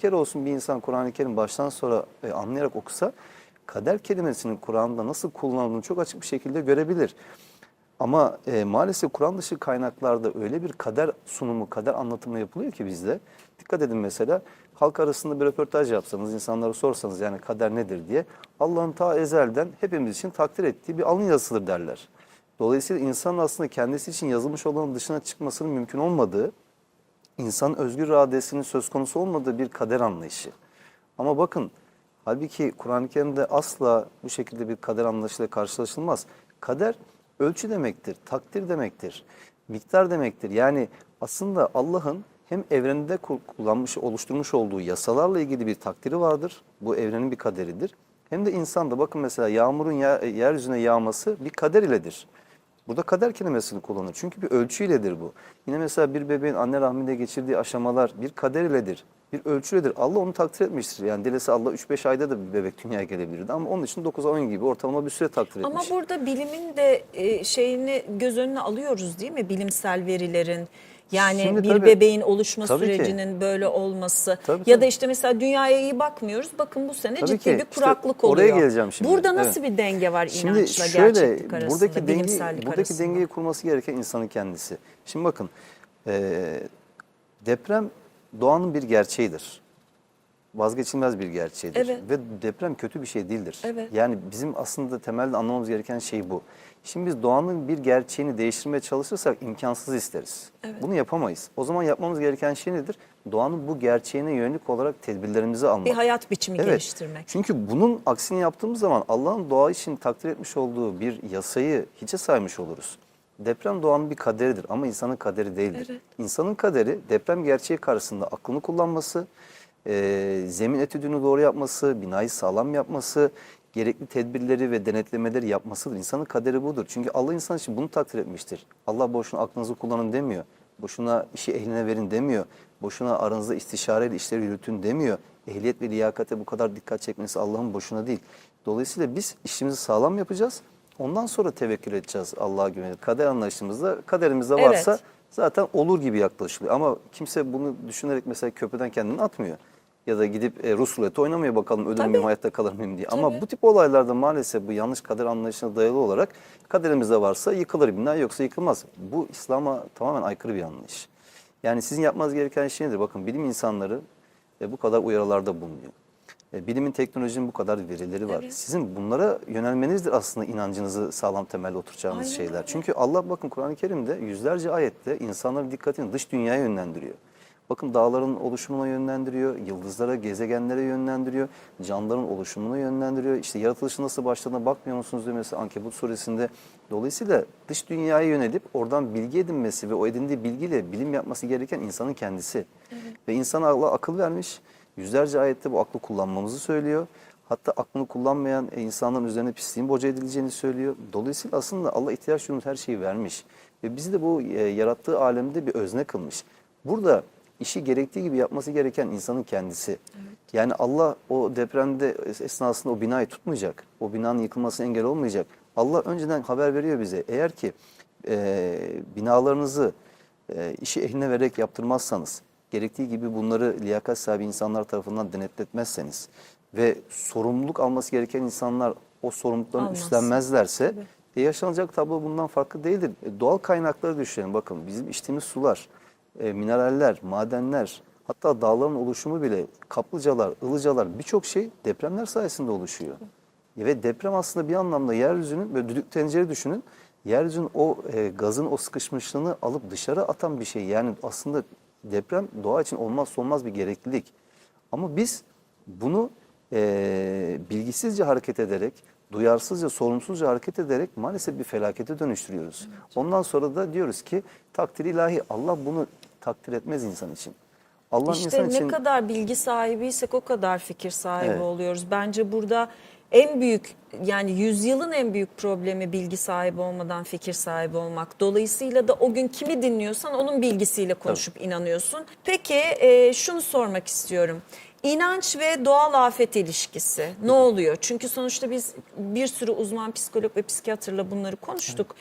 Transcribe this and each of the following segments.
kere olsun bir insan Kur'an-ı Kerim baştan sonra e, anlayarak okusa kader kelimesinin Kur'an'da nasıl kullanıldığını çok açık bir şekilde görebilir. Ama e, maalesef Kur'an dışı kaynaklarda öyle bir kader sunumu, kader anlatımı yapılıyor ki bizde. Dikkat edin mesela halk arasında bir röportaj yapsanız, insanlara sorsanız yani kader nedir diye Allah'ın ta ezelden hepimiz için takdir ettiği bir alın yazısıdır derler. Dolayısıyla insan aslında kendisi için yazılmış olanın dışına çıkmasının mümkün olmadığı, insanın özgür iradesinin söz konusu olmadığı bir kader anlayışı. Ama bakın halbuki Kur'an-ı Kerim'de asla bu şekilde bir kader anlayışıyla karşılaşılmaz. Kader ölçü demektir, takdir demektir, miktar demektir. Yani aslında Allah'ın hem evrende ku- kullanmış, oluşturmuş olduğu yasalarla ilgili bir takdiri vardır. Bu evrenin bir kaderidir. Hem de insanda bakın mesela yağmurun ya- yeryüzüne yağması bir kader iledir. Burada kader kelimesini kullanır. Çünkü bir ölçüyledir bu. Yine mesela bir bebeğin anne rahminde geçirdiği aşamalar bir kader iledir. Bir ölçüledir. Allah onu takdir etmiştir. Yani dilese Allah 3-5 ayda da bir bebek dünyaya gelebilirdi. Ama onun için 9 10 gibi ortalama bir süre takdir Ama etmiş. burada bilimin de e, şeyini göz önüne alıyoruz değil mi? Bilimsel verilerin. Yani Şimdi bir tabii- bebeğin oluşma Tabii ki. sürecinin böyle olması Tabii, ya tabii. da işte mesela dünyaya iyi bakmıyoruz. Bakın bu sene Tabii ciddi ki. bir İşte kuraklık oraya oluyor. geleceğim şimdi. Burada nasıl Evet. bir denge var Şimdi inançla şöyle gerçeklik arasında, buradaki dengeyi, bilimsellik buradaki arasında? dengeyi kurması gereken insanın kendisi. Şimdi bakın eee, deprem doğanın bir gerçeğidir. Vazgeçilmez bir gerçeğidir. Evet. Ve deprem kötü bir şey değildir. Evet. Yani bizim aslında temelde anlamamız gereken şey bu. Şimdi biz doğanın bir gerçeğini değiştirmeye çalışırsak imkansız isteriz. Evet. Bunu yapamayız. O zaman yapmamız gereken şey nedir? Doğanın bu gerçeğine yönelik olarak tedbirlerimizi almak. Bir hayat biçimi Evet. geliştirmek. Çünkü bunun aksini yaptığımız zaman Allah'ın doğa için takdir etmiş olduğu bir yasayı hiçe saymış oluruz. Deprem doğanın bir kaderidir ama insanın kaderi değildir. Evet. İnsanın kaderi deprem gerçeği karşısında aklını kullanması, e, zemin etüdünü doğru yapması, binayı sağlam yapması, gerekli tedbirleri ve denetlemeleri yapmasıdır. İnsanın kaderi budur. Çünkü Allah insan için bunu takdir etmiştir. Allah boşuna aklınızı kullanın demiyor. Boşuna işi ehline verin demiyor. Boşuna aranızda istişareyle işleri yürütün demiyor. Ehliyet ve liyakate bu kadar dikkat çekmesi Allah'ın boşuna değil. Dolayısıyla biz işimizi sağlam yapacağız. Ondan sonra tevekkül edeceğiz Allah'a güvenip. Kader anlayışımızda kaderimizde Evet. varsa zaten olur gibi yaklaşılıyor. Ama kimse bunu düşünerek mesela köprüden kendini atmıyor. Ya da gidip e, Rus ruleti oynamıyor bakalım ölür müyüm hayatta kalır mıyım diye. Tabii. Ama bu tip olaylarda maalesef bu yanlış kader anlayışına dayalı olarak kaderimizde varsa yıkılır bina yoksa yıkılmaz. Bu İslam'a tamamen aykırı bir anlayış. Yani sizin yapmanız gereken şey nedir? Bakın bilim insanları e, bu kadar uyarılarda bulunuyor. E, bilimin teknolojinin bu kadar verileri var. Evet. Sizin bunlara yönelmenizdir aslında inancınızı sağlam temelde oturacağınız Aynen şeyler. öyle. Çünkü Allah bakın Kur'an-ı Kerim'de yüzlerce ayette insanların dikkatini dış dünyaya yönlendiriyor. Bakın dağların oluşumuna yönlendiriyor, yıldızlara, gezegenlere yönlendiriyor, canlıların oluşumuna yönlendiriyor. İşte yaratılışı nasıl başladığına bakmıyor musunuz diyor mesela Ankebut suresinde. Dolayısıyla dış dünyaya yönelip oradan bilgi edinmesi ve o edindiği bilgiyle bilim yapması gereken insanın kendisi. Ve insana Allah akıl vermiş. Yüzlerce ayette bu aklı kullanmamızı söylüyor. Hatta aklını kullanmayan e, insanların üzerine pisliğin boca edileceğini söylüyor. Dolayısıyla aslında Allah ihtiyaç duyduğumuz her şeyi vermiş. Ve bizi de bu e, yarattığı alemde bir özne kılmış. Burada işi gerektiği gibi yapması gereken insanın kendisi. Yani Allah o depremde esnasında o binayı tutmayacak. O binanın yıkılmasına engel olmayacak. Allah önceden haber veriyor bize. Eğer ki e, binalarınızı e, işi ehline vererek yaptırmazsanız, gerektiği gibi bunları liyakat sahibi insanlar tarafından denetletmezseniz ve sorumluluk alması gereken insanlar o sorumluluklarını Almaz. üstlenmezlerse e, yaşanacak tablo bundan farklı değildir. E, doğal kaynakları düşünelim. Bakın bizim içtiğimiz sular, e, mineraller, madenler, hatta dağların oluşumu bile kaplıcalar, ılıcalar birçok şey depremler sayesinde oluşuyor. Ve deprem aslında bir anlamda yeryüzünün böyle düdük tencere düşünün. Yeryüzünün o e, gazın o sıkışmışlığını alıp dışarı atan bir şey. Yani aslında deprem doğa için olmazsa olmaz bir gereklilik. Ama biz bunu e, bilgisizce hareket ederek, duyarsızca, sorumsuzca hareket ederek maalesef bir felakete dönüştürüyoruz. Ondan sonra da diyoruz ki takdir ilahi Allah bunu takdir etmez insan için. Allah İşte insan ne için kadar bilgi sahibiysek o kadar fikir sahibi Evet. oluyoruz. Bence burada en büyük yani yüzyılın en büyük problemi bilgi sahibi olmadan fikir sahibi olmak. Dolayısıyla da o gün kimi dinliyorsan onun bilgisiyle konuşup inanıyorsun. Peki e, şunu sormak istiyorum. İnanç ve doğal afet ilişkisi ne oluyor? Çünkü sonuçta biz bir sürü uzman psikolog ve psikiyatrla bunları konuştuk.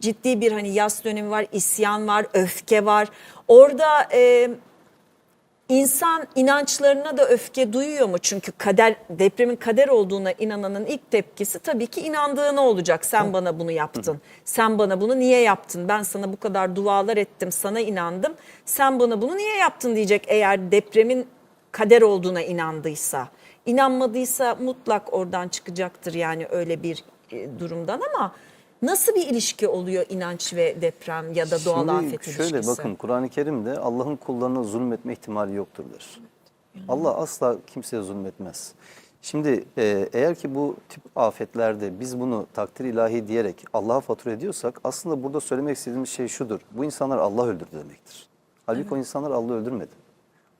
Ciddi bir hani yas dönemi var, isyan var, öfke var. Orada e, İnsan inançlarına da öfke duyuyor mu? Çünkü kader depremin kader olduğuna inananın ilk tepkisi tabii ki inandığına olacak. Sen bana bunu yaptın. Sen bana bunu niye yaptın? Ben sana bu kadar dualar ettim, sana inandım. Sen bana bunu niye yaptın diyecek eğer depremin kader olduğuna inandıysa. İnanmadıysa mutlak oradan çıkacaktır yani öyle bir durumdan ama nasıl bir ilişki oluyor inanç ve deprem ya da doğal Şimdi afet şöyle ilişkisi? bakın Kur'an-ı Kerim'de Allah'ın kullarına zulmetme ihtimali yoktur der. Allah asla kimseye zulmetmez. Şimdi e, eğer ki bu tip afetlerde biz bunu takdir ilahi diyerek Allah'a fatura ediyorsak aslında burada söylemek istediğimiz şey şudur. Bu insanlar Allah öldürdü demektir. Halbuki o insanlar Allah öldürmedi.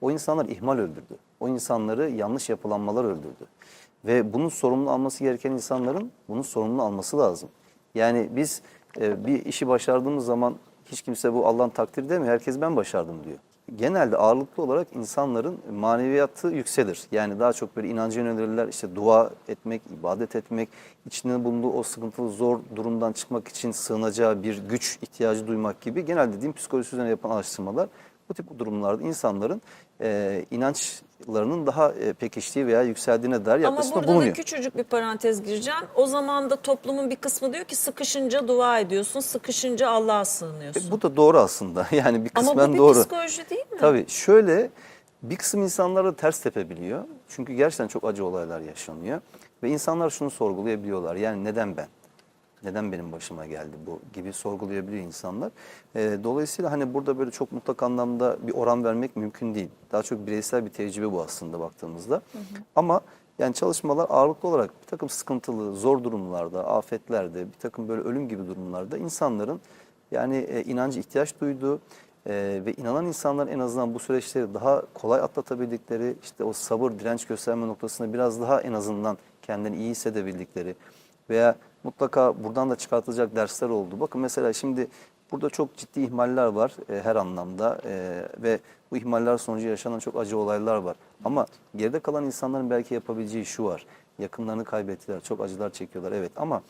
O insanlar ihmal öldürdü. O insanları yanlış yapılanmalar öldürdü. Ve bunun sorumluluğunu alması gereken insanların bunun sorumluluğunu alması lazım. Yani biz e, bir işi başardığımız zaman hiç kimse bu Allah'ın takdiri demiyor. Herkes ben başardım diyor. Genelde ağırlıklı olarak insanların maneviyatı yükselir. Yani daha çok böyle inanca yönelirler. İşte dua etmek, ibadet etmek, içinde bulunduğu o sıkıntılı zor durumdan çıkmak için sığınacağı bir güç ihtiyacı duymak gibi genelde din psikolojisi üzerine yapılan araştırmalar bu tip durumlarda insanların e, inançlarının daha e, pekiştiği veya yükseldiğine dair Ama yaklaşımda burada bulunuyor. da küçücük bir parantez gireceğim. O zaman da toplumun bir kısmı diyor ki sıkışınca dua ediyorsun, sıkışınca Allah'a sığınıyorsun. E, bu da doğru aslında. Yani bir Ama kısmen bu bir doğru. psikoloji değil mi? Tabii şöyle bir kısım insanları ters tepebiliyor. Çünkü gerçekten çok acı olaylar yaşanıyor. Ve insanlar şunu sorgulayabiliyorlar. Yani neden ben? Neden benim başıma geldi bu gibi sorgulayabiliyor insanlar. Ee, dolayısıyla hani burada böyle çok mutlak anlamda bir oran vermek mümkün değil. Daha çok bireysel bir tecrübe bu aslında baktığımızda. Ama yani çalışmalar ağırlıklı olarak bir takım sıkıntılı, zor durumlarda, afetlerde, bir takım böyle ölüm gibi durumlarda insanların yani e, inancı ihtiyaç duyduğu e, ve inanan insanların en azından bu süreçleri daha kolay atlatabildikleri, işte o sabır, direnç gösterme noktasında biraz daha en azından kendini iyi hissedebildikleri veya mutlaka buradan da çıkartılacak dersler oldu. Bakın mesela şimdi burada çok ciddi ihmaller var e, her anlamda e, ve bu ihmaller sonucu yaşanan çok acı olaylar var. Ama geride kalan insanların belki yapabileceği şu var. Yakınlarını kaybettiler, çok acılar çekiyorlar evet ama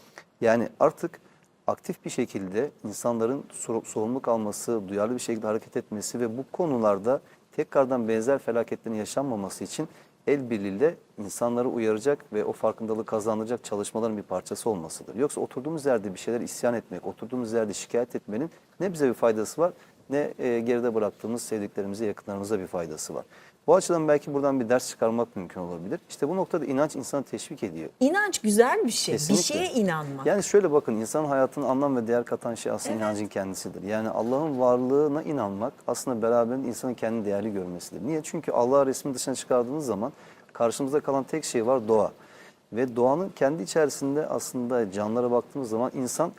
yani artık aktif bir şekilde insanların sor- sorumluluk alması, duyarlı bir şekilde hareket etmesi ve bu konularda tekrardan benzer felaketlerin yaşanmaması için el birliğiyle insanları uyaracak ve o farkındalığı kazandıracak çalışmaların bir parçası olmasıdır. Yoksa oturduğumuz yerde bir şeyler isyan etmek, oturduğumuz yerde şikayet etmenin ne bize bir faydası var ne e, geride bıraktığımız sevdiklerimize, yakınlarımıza bir faydası var. Bu açıdan belki buradan bir ders çıkarmak mümkün olabilir. İşte bu noktada inanç insanı teşvik ediyor. İnanç güzel bir şey. Kesinlikle. Bir şeye inanmak. Yani şöyle bakın insanın hayatına anlam ve değer katan şey aslında inancın kendisidir. Yani Allah'ın varlığına inanmak aslında beraberinde insanın kendini değerli görmesidir. Niye? Çünkü Allah resmi dışına çıkardığınız zaman karşımızda kalan tek şey var doğa. Ve doğanın kendi içerisinde aslında canlılara baktığımız zaman insan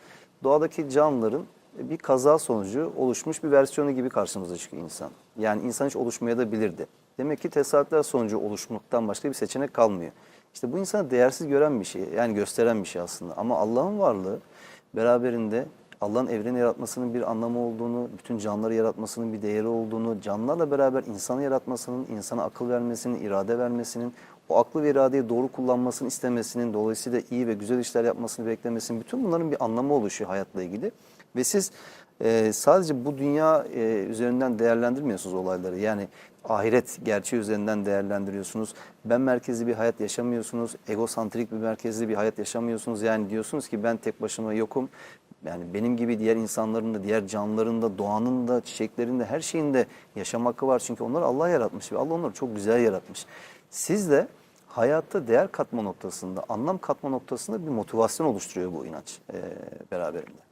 doğadaki canlıların bir kaza sonucu oluşmuş bir versiyonu gibi karşımıza çıkıyor insan. Yani insan hiç oluşmaya da bilirdi. Demek ki tesadüfler sonucu oluşmaktan başka bir seçenek kalmıyor. İşte bu insanı değersiz gören bir şey, yani gösteren bir şey aslında. Ama Allah'ın varlığı beraberinde Allah'ın evreni yaratmasının bir anlamı olduğunu, bütün canlıları yaratmasının bir değeri olduğunu, canlılarla beraber insanı yaratmasının, insana akıl vermesinin, irade vermesinin, o aklı ve iradeyi doğru kullanmasını istemesinin, dolayısıyla iyi ve güzel işler yapmasını beklemesinin, bütün bunların bir anlamı oluşuyor hayatla ilgili. Ve siz e, sadece bu dünya e, üzerinden değerlendirmiyorsunuz olayları. Yani ahiret gerçeği üzerinden değerlendiriyorsunuz. Ben merkezli bir hayat yaşamıyorsunuz. Egosantrik bir merkezli bir hayat yaşamıyorsunuz. Yani diyorsunuz ki ben tek başıma yokum. Yani benim gibi diğer insanların da, diğer canlıların da, doğanın da, çiçeklerin de, her şeyin de yaşam hakkı var. Çünkü onları Allah yaratmış ve Allah onları çok güzel yaratmış. Siz de hayatta değer katma noktasında, anlam katma noktasında bir motivasyon oluşturuyor bu inanç e, beraberinde.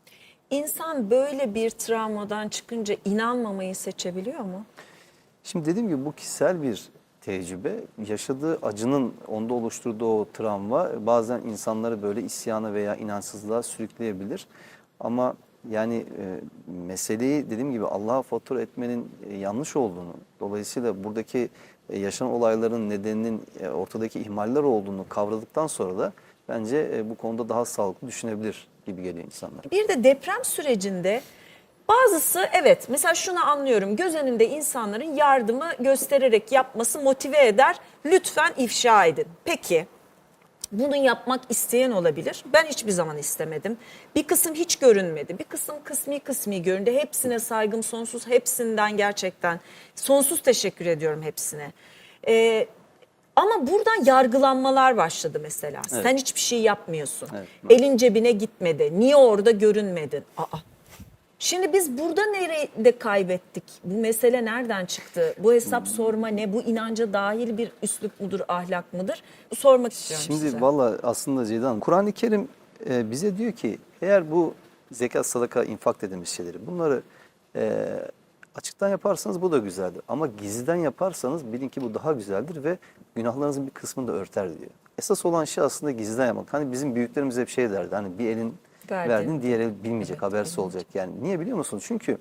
İnsan böyle bir travmadan çıkınca inanmamayı seçebiliyor mu? Şimdi dediğim gibi bu kişisel bir tecrübe. Yaşadığı acının onda oluşturduğu o travma bazen insanları böyle isyana veya inançsızlığa sürükleyebilir. Ama yani e, meseleyi dediğim gibi Allah'a fatura etmenin e, yanlış olduğunu, dolayısıyla buradaki e, yaşanan olayların nedeninin e, ortadaki ihmaller olduğunu kavradıktan sonra da bence e, bu konuda daha sağlıklı düşünebilir gibi geliyor insanlar. Bir de deprem sürecinde bazısı evet mesela şunu anlıyorum göz önünde insanların yardımı göstererek yapması motive eder. Lütfen ifşa edin. Peki Bunu yapmak isteyen olabilir. Ben hiçbir zaman istemedim. Bir kısım hiç görünmedi. Bir kısım kısmi kısmi göründü. Hepsine saygım sonsuz. Hepsinden gerçekten sonsuz teşekkür ediyorum hepsine. Ee, ama buradan yargılanmalar başladı mesela. Sen hiçbir şey yapmıyorsun. Evet, Elin cebine gitmedi. Niye orada görünmedin? Aa. Şimdi biz burada nerede kaybettik? Bu mesele nereden çıktı? Bu hesap sorma ne? Bu inanca dahil bir üslup mudur, ahlak mıdır? Sormak istiyorum Şimdi size. valla aslında Ceyda Hanım, Kur'an-ı Kerim e, bize diyor ki eğer bu zekat, sadaka, infak dediğimiz şeyleri bunları e, açıktan yaparsanız bu da güzeldir. Ama gizliden yaparsanız bilin ki bu daha güzeldir ve günahlarınızın bir kısmını da örter diyor. Esas olan şey aslında gizliden yapmak. Hani bizim büyüklerimiz hep şey derdi hani bir elin Verdi. verdin diğer el bilmeyecek, Evet, habersiz olacak. Yani niye biliyor musunuz? Çünkü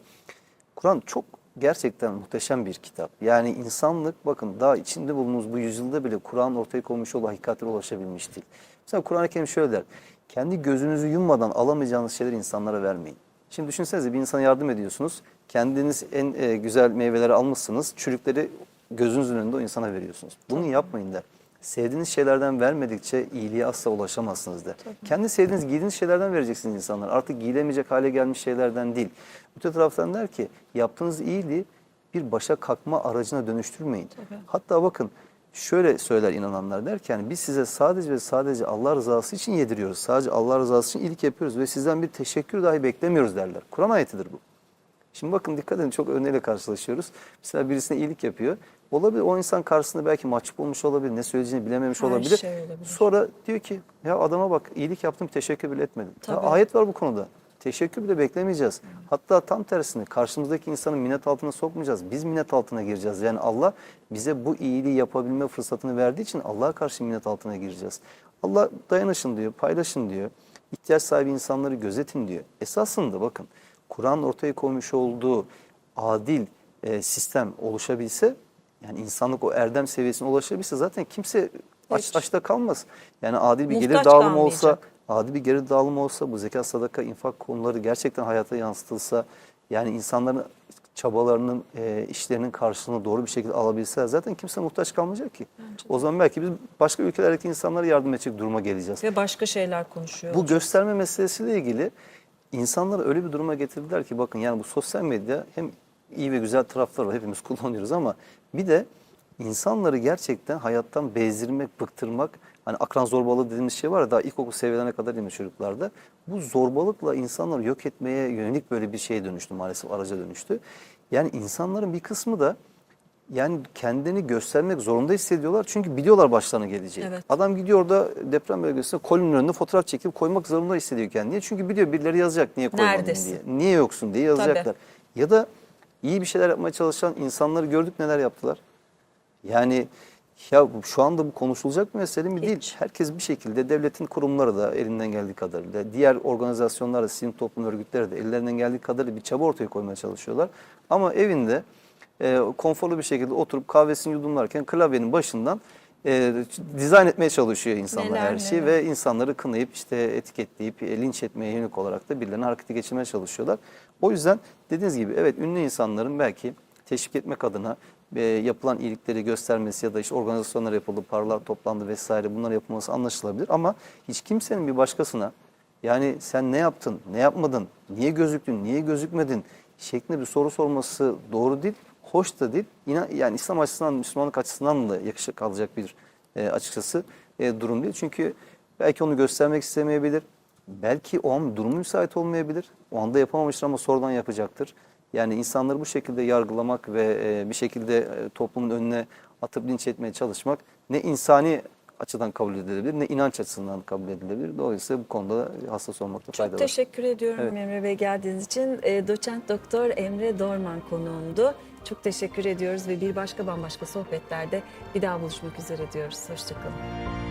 Kur'an çok gerçekten muhteşem bir kitap. Yani insanlık bakın daha içinde bulunduğumuz bu yüzyılda bile Kur'an ortaya koymuş olduğu hakikatlere ulaşabilmiş değil. Mesela Kur'an-ı Kerim şöyle der. Kendi gözünüzü yummadan alamayacağınız şeyleri insanlara vermeyin. Şimdi düşünsenize bir insana yardım ediyorsunuz. Kendiniz en e, güzel meyveleri almışsınız. Çürükleri gözünüzün önünde o insana veriyorsunuz. Bunu yapmayın der. Sevdiğiniz şeylerden vermedikçe iyiliğe asla ulaşamazsınız der. Kendi sevdiğiniz, giydiğiniz şeylerden vereceksiniz insanlar. Artık giyilemeyecek hale gelmiş şeylerden değil. Öte taraftan der ki yaptığınız iyiliği bir başa kalkma aracına dönüştürmeyin. Hatta bakın şöyle söyler inananlar der ki yani biz size sadece ve sadece Allah rızası için yediriyoruz. Sadece Allah rızası için iyilik yapıyoruz ve sizden bir teşekkür dahi beklemiyoruz derler. Kur'an ayetidir bu. Şimdi bakın dikkat edin çok örneğiyle karşılaşıyoruz. Mesela birisine iyilik yapıyor. Olabilir o insan karşısında belki mahcup olmuş olabilir. Ne söyleyeceğini bilememiş Her olabilir. şey olabilir. Sonra diyor ki ya adama bak iyilik yaptım teşekkür bile etmedim. Ya Tabii. ayet var bu konuda. Teşekkür bile beklemeyeceğiz. Hatta tam tersine karşımızdaki insanı minnet altına sokmayacağız. Biz minnet altına gireceğiz. Yani Allah bize bu iyiliği yapabilme fırsatını verdiği için Allah'a karşı minnet altına gireceğiz. Allah dayanışın diyor, paylaşın diyor. İhtiyaç sahibi insanları gözetin diyor. Esasında bakın Kur'an ortaya koymuş olduğu adil e, sistem oluşabilse yani insanlık o erdem seviyesine ulaşabilse zaten kimse aç, Hiç. açta kalmaz. Yani adil bir gelir Muhtaç dağılımı olsa adil bir gelir dağılımı olsa bu zekat, sadaka, infak konuları gerçekten hayata yansıtılsa yani insanların çabalarının, e, işlerinin karşılığını doğru bir şekilde alabilse zaten kimse muhtaç kalmayacak ki. O zaman belki biz başka ülkelerdeki insanlara yardım edecek duruma geleceğiz. Ve başka şeyler konuşuyor. Bu gösterme meselesiyle ilgili insanları öyle bir duruma getirdiler ki bakın yani bu sosyal medya hem iyi ve güzel tarafları var hepimiz kullanıyoruz ama bir de insanları gerçekten hayattan bezdirmek, bıktırmak hani akran zorbalığı dediğimiz şey var ya daha ilkokul seviyelerine kadar mi çocuklarda? Bu zorbalıkla insanları yok etmeye yönelik böyle bir şeye dönüştü maalesef araca dönüştü. Yani insanların bir kısmı da yani kendini göstermek zorunda hissediyorlar çünkü biliyorlar başlarına geleceği. Evet. Adam gidiyor orada deprem bölgesinde kolinin önünde fotoğraf çekip koymak zorunda hissediyor kendini. Çünkü biliyor birileri yazacak niye koymadın Neredesin? diye. Niye yoksun diye yazacaklar. Ya da iyi bir şeyler yapmaya çalışan insanları gördük neler yaptılar. Yani ya şu anda bu konuşulacak bir mesele mi değil. Hiç. Herkes bir şekilde devletin kurumları da elinden geldiği kadarıyla, diğer organizasyonlar da, sivil toplum örgütleri de ellerinden geldiği kadarıyla bir çaba ortaya koymaya çalışıyorlar. Ama evinde e, konforlu bir şekilde oturup kahvesini yudumlarken klavyenin başından e, dizayn etmeye çalışıyor insanlar Neler her şeyi neler. ve insanları kınayıp işte etiketleyip e, linç etmeye yönelik olarak da birilerine harekete geçirmeye çalışıyorlar. O yüzden dediğiniz gibi evet ünlü insanların belki teşvik etmek adına e, yapılan iyilikleri göstermesi ya da işte organizasyonlar yapıldı, paralar toplandı vesaire bunlar yapılması anlaşılabilir ama hiç kimsenin bir başkasına yani sen ne yaptın, ne yapmadın, niye gözüktün, niye gözükmedin şeklinde bir soru sorması doğru değil, hoş da değil. İnan, yani İslam açısından, Müslümanlık açısından da yakışık kalacak bir e, açıkçası e, durum değil. Çünkü belki onu göstermek istemeyebilir. Belki o an durumu müsait olmayabilir. O anda yapamamıştır ama sonradan yapacaktır. Yani insanları bu şekilde yargılamak ve e, bir şekilde e, toplumun önüne atıp linç etmeye çalışmak ne insani açıdan kabul edilebilir ne inanç açısından kabul edilebilir. Dolayısıyla bu konuda hassas olmakta fayda Çok var. teşekkür ediyorum Evet. Emre Bey geldiğiniz için. E, doçent doktor Emre Dorman konuğumdu. Çok teşekkür ediyoruz ve bir başka bambaşka sohbetlerde bir daha buluşmak üzere diyoruz. Hoşçakalın.